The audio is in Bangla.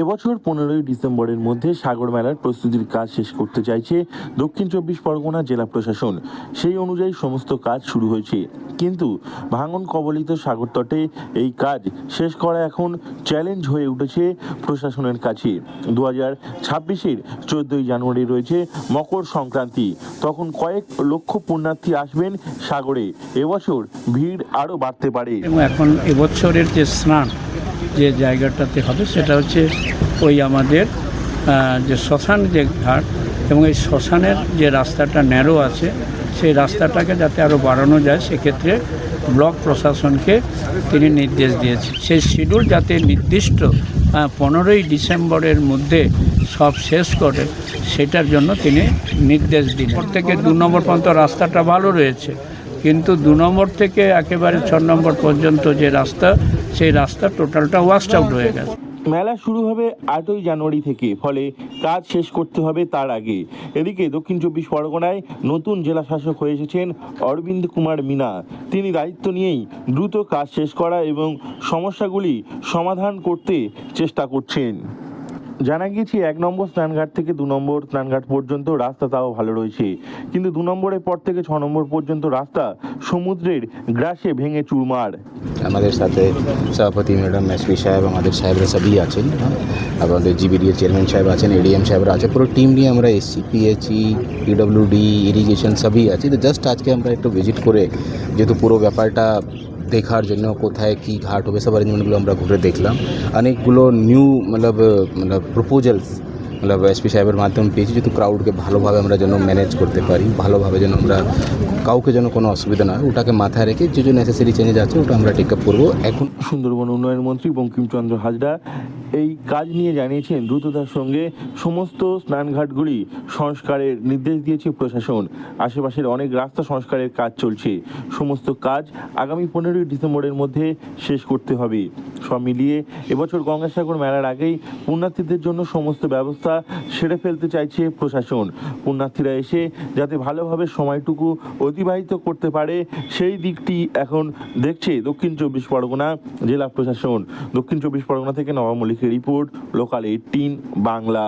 এবছর পনেরোই ডিসেম্বরের মধ্যে সাগর মেলার প্রস্তুতির কাজ শেষ করতে চাইছে দক্ষিণ চব্বিশ পরগনা জেলা প্রশাসন। সেই অনুযায়ী সমস্ত কাজ শুরু হয়েছে। কিন্তু ভাঙন কবলিত সাগর তটে এই কাজ শেষ করা এখন চ্যালেঞ্জ হয়ে উঠেছে প্রশাসনের কাছে। দু হাজার ছাব্বিশের চোদ্দোই জানুয়ারি রয়েছে মকর সংক্রান্তি। তখন কয়েক লক্ষ পুণ্যার্থী আসবেন সাগরে। এবছর ভিড় আরও বাড়তে পারে। এবং এখন এবছরের যে স্নান যে জায়গাটাতে হবে সেটা হচ্ছে ওই আমাদের যে শ্মশান যে ঘাট এবং এই শ্মশানের যে রাস্তাটা ন্যারো আছে, সেই রাস্তাটাকে যাতে আরও বাড়ানো যায়, সেক্ষেত্রে ব্লক প্রশাসনকে তিনি নির্দেশ দিয়েছেন। সেই শিডিউল যাতে নির্দিষ্ট পনেরোই ডিসেম্বরের মধ্যে সব শেষ করে, সেটার জন্য তিনি নির্দেশ দিন থেকে দু নম্বর পর্যন্ত রাস্তাটা ভালো রয়েছে। কিন্তু দু নম্বর থেকে একেবারে ছ নম্বর পর্যন্ত যে রাস্তা, সেই রাস্তা টোটালটা ওয়াস্ট আউট হয়ে গেছে। মেলা শুরু হবে আটই জানুয়ারি থেকে, ফলে কাজ শেষ করতে হবে তার আগে। এদিকে দক্ষিণ চব্বিশ পরগনায় নতুন জেলা শাসক হয়ে এসেছেন অরবিন্দ কুমার মিনা। তিনি দায়িত্ব নিয়েই দ্রুত কাজ শেষ করা এবং সমস্যাগুলি সমাধান করতে চেষ্টা করছেন। জানা গিয়েছে এক নম্বর স্নানঘাট থেকে দু নম্বর স্নানঘাট পর্যন্ত রাস্তা তাও ভালো রয়েছে। কিন্তু দু নম্বরের পর থেকে ছ নম্বর পর্যন্ত রাস্তা সমুদ্রের গ্রাসে ভেঙে চুরমার। আমাদের সাথে সভাপতি ম্যাডাম এসপি সাহেব, আমাদের সাহেবরা সবই আছেন। আমাদের জিবিডিএর চেয়ারম্যান সাহেব আছেন, এডিএম সাহেবরা আছে পুরো টিম নিয়ে আমরা এসছি, পিএইচই, পিডব্লিউডি, ইরিগেশন সবই আছে। তো জাস্ট আজকে আমরা একটু ভিজিট করে, যেহেতু পুরো ব্যাপারটা দেখার জন্য কোথায় কী ঘাট হবে, সব অ্যারেঞ্জমেন্টগুলো আমরা ঘুরে দেখলাম। অনেকগুলো নিউ মতলব মতলব প্রপোজালস মতলব এসপি সাহেবের মাধ্যমে পেয়েছি, যেহেতু ক্রাউডকে ভালোভাবে আমরা যেন ম্যানেজ করতে পারি, ভালোভাবে যেন আমরা কাউকে যেন কোনো অসুবিধা না হয়, ওটাকে মাথায় রেখে যে যে নেসেসারি চেঞ্জেস আছে, ওটা আমরা টেক আপ করব। এখন সুন্দরবন উন্নয়ন মন্ত্রী বঙ্কিমচন্দ্র হাজরা এই কাজ নিয়ে জানিয়েছেন দ্রুততার সঙ্গে সমস্ত স্নানঘাটগুলি সংস্কারের নির্দেশ দিয়েছে প্রশাসন। আশেপাশের অনেক রাস্তা সংস্কারের কাজ চলছে। সমস্ত কাজ আগামী পনেরোই ডিসেম্বরের মধ্যে শেষ করতে হবে। সব মিলিয়ে এবছর গঙ্গাসাগর মেলার আগেই পুণ্যার্থীদের জন্য সমস্ত ব্যবস্থা সেরে ফেলতে চাইছে প্রশাসন। পুণ্যার্থীরা এসে যাতে ভালোভাবে সময়টুকু অতিবাহিত করতে পারে, সেই দিকটি এখন দেখছে দক্ষিণ চব্বিশ পরগনা জেলা প্রশাসন। দক্ষিণ চব্বিশ পরগনা থেকে Nabab report local eighteen Bangla